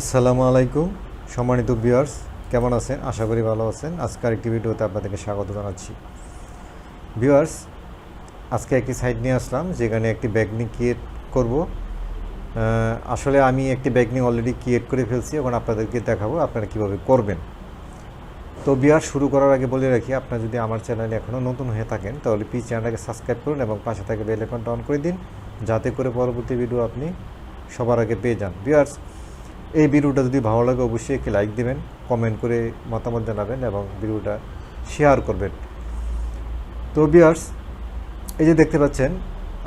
আসসালামু আলাইকুম, সম্মানিত ভিউয়ার্স, কেমন আছেন? আশা করি ভালো আছেন। আজকের একটি ভিডিওতে আপনাদেরকে স্বাগত জানাচ্ছি। ভিউয়ার্স, আজকে একটি সাইট নিয়ে আসলাম, যেখানে একটি ব্যাগ নিয়ে ক্রিয়েট করব। আসলে আমি একটি ব্যাগ নিয়ে অলরেডি ক্রিয়েট করে ফেলছি, এখন আপনাদেরকে দেখাবো আপনারা কীভাবে করবেন। তো বিয়ার শুরু করার আগে বলে রাখি, আপনারা যদি আমার চ্যানেলে এখনও নতুন হয়ে থাকেন, তাহলে প্লিজ চ্যানেলটাকে সাবস্ক্রাইব করুন এবং পাশে থাকে বেল আইকনটা অন করে দিন, যাতে করে পরবর্তী ভিডিও আপনি সবার আগে পেয়ে যান। বিয়ার্স এই ভিডিওটা যদি ভালো লাগে অবশ্যই একটি লাইক দিবেন কমেন্ট করে মতামত জানাবেন এবং ভিডিওটা শেয়ার করবেন। তো বিয়ার্স এই যে দেখতে পাচ্ছেন,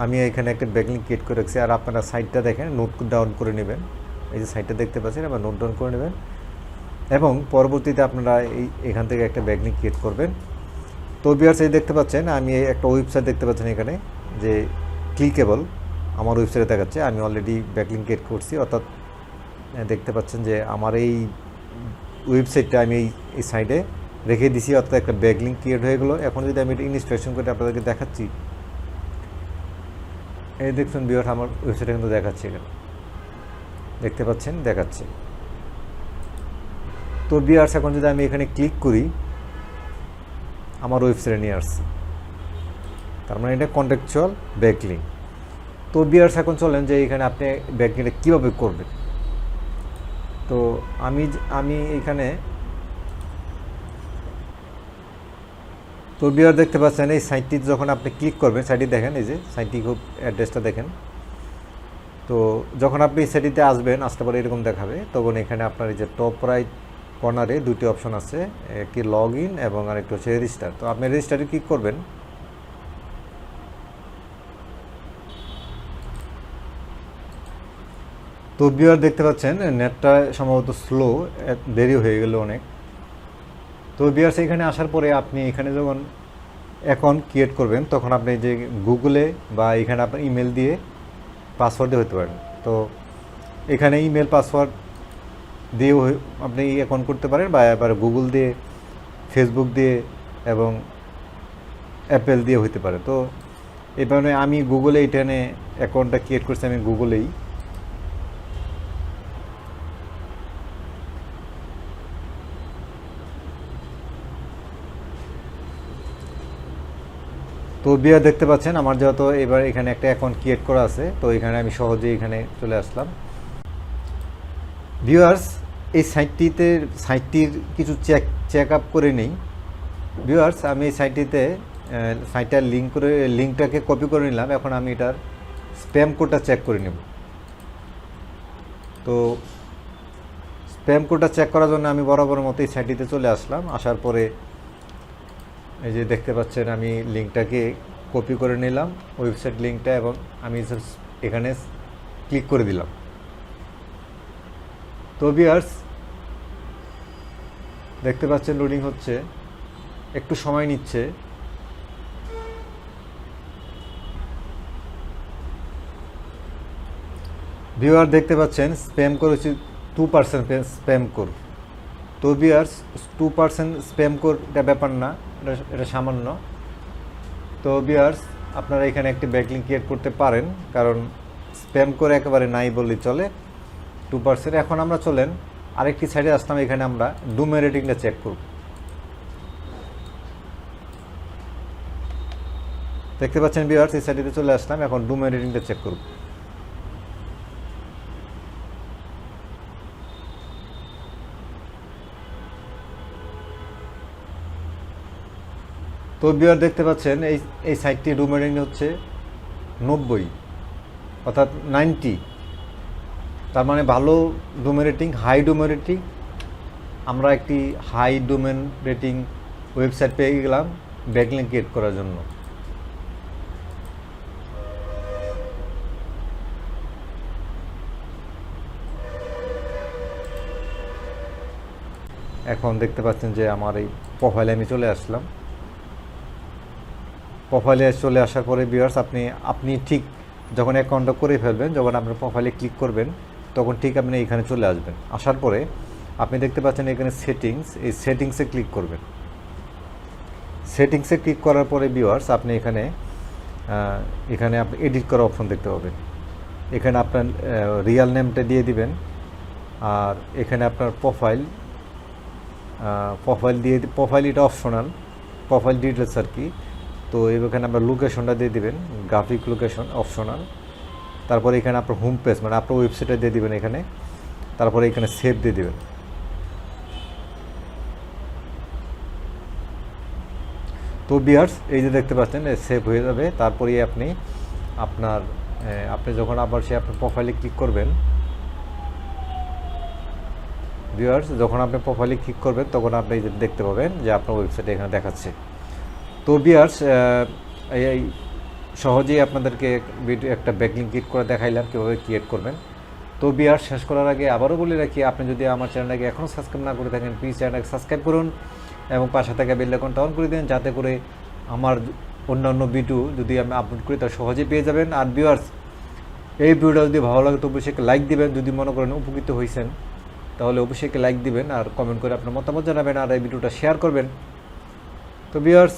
আমি এখানে একটা ব্যাকলিং ক্রিয়েট করে রাখছি। আর আপনারা সাইটটা দেখেন নোট ডাউন করে নেবেন। এই যে সাইটটা দেখতে পাচ্ছেন আবার নোট ডাউন করে নেবেন। এবং পরবর্তীতে আপনারা এই, এখান থেকে একটা ব্যাকলিং ক্রিয়েট করবেন। তো বিয়ার্স এই দেখতে পাচ্ছেন, আমি একটা ওয়েবসাইট দেখতে পাচ্ছেন এখানে, যে ক্লিকেবল আমার ওয়েবসাইটে দেখাচ্ছে। আমি অলরেডি ব্যাকলিং ক্রিয়েট করছি, অর্থাৎ দেখতে পাচ্ছেন যে আমার এই ওয়েবসাইটটা আমি এই সাইডে রেখে দিছি, অর্থাৎ একটা ব্যাকলিং ক্রিয়েট হয়ে গেলো। এখন যদি আমি এটা ইনস্ট্রাকশন করে আপনাদেরকে দেখাচ্ছি। এই দেখছেন বিয়ার আমার ওয়েবসাইটে কিন্তু দেখাচ্ছে এখানে। দেখতে পাচ্ছেন? দেখাচ্ছে। তো বিয়ার্স এখন যদি আমি এখানে ক্লিক করি, আমার ওয়েবসাইটে নিয়ে আসছি। তার মানে এটা কন্ট্যাকচুয়াল ব্যাকলিং তো বিয়ার্স এখন চলেন যে এখানে আপনি ব্যাকলিংটা কীভাবে করবেন? তো আমি আমি এখানে তো বিয়ার দেখতে পাচ্ছেন, এই সাইটটি যখন আপনি ক্লিক করবেন সাইটটি দেখেন, এই যে সাইটটি খুব অ্যাড্রেসটা দেখেন। তো যখন আপনি এই সাইটটিতে আসবেন, আসতে পারে এরকম দেখাবে। তখন এখানে আপনার এই যে টপ রাইট কর্নারে দুটি অপশন আছে, একটি লগ ইন এবং আরেকটি হচ্ছে রেজিস্টার তো আপনি রেজিস্টারে ক্লিক করবেন। তো বিয়ার দেখতে পাচ্ছেন নেটটা সম্ভবত স্লো দেরি হয়ে গেল অনেক। তো বিয়ার্স এখানে আসার পরে আপনি এখানে যখন অ্যাকাউন্ট ক্রিয়েট করবেন, তখন আপনি যে গুগলে বা এখানে আপনার ইমেল দিয়ে পাসওয়ার্ড দিয়ে হতে পারেন। তো এখানে ইমেল পাসওয়ার্ড দিয়েও আপনি অ্যাকাউন্ট করতে পারেন বা এবার গুগল দিয়ে ফেসবুক দিয়ে এবং অ্যাপেল দিয়ে হতে পারে। তো এই কারণে আমি গুগলে এখানে অ্যাকাউন্টটা ক্রিয়েট করছি, আমি গুগলেই তো বিয়া দেখতে পাচ্ছেন, আমার যেহেতু এবার এখানে একটা অ্যাকাউন্ট ক্রিয়েট করা আছে, তো এখানে আমি সহজেই এখানে চলে আসলাম। ভিউয়ার্স এই সাইটটিতে সাইটটির কিছু চেক চেক আপ করে নেই। ভিউয়ার্স আমি এই সাইটটিতে সাইটটার লিঙ্ক করে লিঙ্কটাকে কপি করে নিলাম, এখন আমি এটার স্প্যাম কোডটা চেক করে নেব। তো স্প্যাম কোডটা চেক করার জন্য আমি বরাবর মতো এই সাইটটিতে চলে আসলাম, আসার পরে এই যে দেখতে পাচ্ছেন, আমি লিঙ্কটাকে কপি করে নিলাম ওয়েবসাইট লিঙ্কটা, এবং আমি এখানে ক্লিক করে দিলাম। তো বিয়ার্স দেখতে পাচ্ছেন লোডিং হচ্ছে, একটু সময় নিচ্ছে। ভিউয়ার দেখতে পাচ্ছেন স্প্যাম করেছি টু পার্সেন্ট স্প্যাম কোর তো বিয়ার্স টু পার্সেন্ট স্প্যাম এটা ব্যাপার না, এটা এটা সামান্য। তো বিয়ার্স আপনারা এখানে একটি ব্যাকলিং ক্রিয়েট করতে পারেন, কারণ স্প্যাম করে একেবারে নাই বললেই চলে টু পার্সেন্ট এখন আমরা চলেন, আরেকটি সাইডে আসলাম, এখানে আমরা ডুমে রেটিংটা চেক করব। দেখতে পাচ্ছেন বিয়ার্স এই সাইডে চলে আসলাম, এখন ডুমে রেটিংটা চেক করব। তো বিয়ার দেখতে পাচ্ছেন, এই এই সাইটটি রুম রেটিং হচ্ছে নব্বই, অর্থাৎ নাইনটি তার মানে ভালো domain rating high domain rating আমরা একটি হাই ডোমেন রেটিং ওয়েবসাইট পেয়ে গেলাম ব্যাকলিং ক্রিয়েট করার জন্য। এখন দেখতে পাচ্ছেন যে আমার এই প্রোফাইলে আমি চলে আসলাম। প্রোফাইলে চলে আসার পরে ভিউয়ার্স আপনি আপনি ঠিক যখন অ্যাকাউন্টটা করে ফেলবেন, যখন আপনার প্রোফাইলে ক্লিক করবেন, তখন ঠিক আপনি এখানে চলে আসবেন। আসার পরে আপনি দেখতে পাচ্ছেন এখানে সেটিংস এই সেটিংসে ক্লিক করবেন। সেটিংসে ক্লিক করার পরে ভিউয়ার্স আপনি এখানে এখানে আপনি এডিট করার অপশন দেখতে পাবেন। এখানে আপনার রিয়াল নেমটা দিয়ে দিবেন, আর এখানে আপনার প্রোফাইল প্রোফাইল দিয়ে প্রোফাইল এটা অপশনাল প্রোফাইল ডিটেলস আর কি। তো এখানে আপনার লোকেশনটা দিয়ে দিবেন গ্রাফিক লোকেশন অপশনাল তারপরে এখানে আপনার হোম পেজ মানে আপনার ওয়েবসাইটে দিয়ে দিবেন এখানে। তারপরে এখানে সেভ দিয়ে দিবেন। তো বিয়ার্স, এই যে দেখতে পাচ্ছেন সেভ হয়ে যাবে। তারপরেই আপনি আপনার আপনি যখন আবার সে আপনার প্রোফাইলে ক্লিক করবেন ভিউয়ার্স যখন আপনি প্রোফাইলে ক্লিক করবেন, তখন আপনি দেখতে পাবেন যে আপনার ওয়েবসাইটে এখানে দেখাচ্ছে। তো বিয়ার্স এই সহজেই আপনাদেরকে একটা ব্যাকলিং ক্রিয়েট করে দেখাইলাম কীভাবে ক্রিয়েট করবেন। তো বিয়ার শেষ করার আগে আবারও বলে রাখি, আপনি যদি আমার চ্যানেলটাকে এখনও সাবস্ক্রাইব না করে থাকেন প্লিজ চ্যানেলটাকে সাবস্ক্রাইব করুন এবং পাশে থাকা বেল আইকনটা অন করে দিন, যাতে করে আমার অন্যান্য ভিডিও যদি আমি আপলোড করি, তা সহজে পেয়ে যাবেন। আর ভিউয়ার্স এই ভিডিওটা যদি ভালো লাগে, তো অবশ্যই লাইক দিবেন। যদি মনে করেন উপকৃত হয়েছেন তাহলে অবশ্যই লাইক দিবেন আর কমেন্ট করে আপনার মতামত জানাবেন আর এই ভিডিওটা শেয়ার করবেন। তো ভিউয়ার্স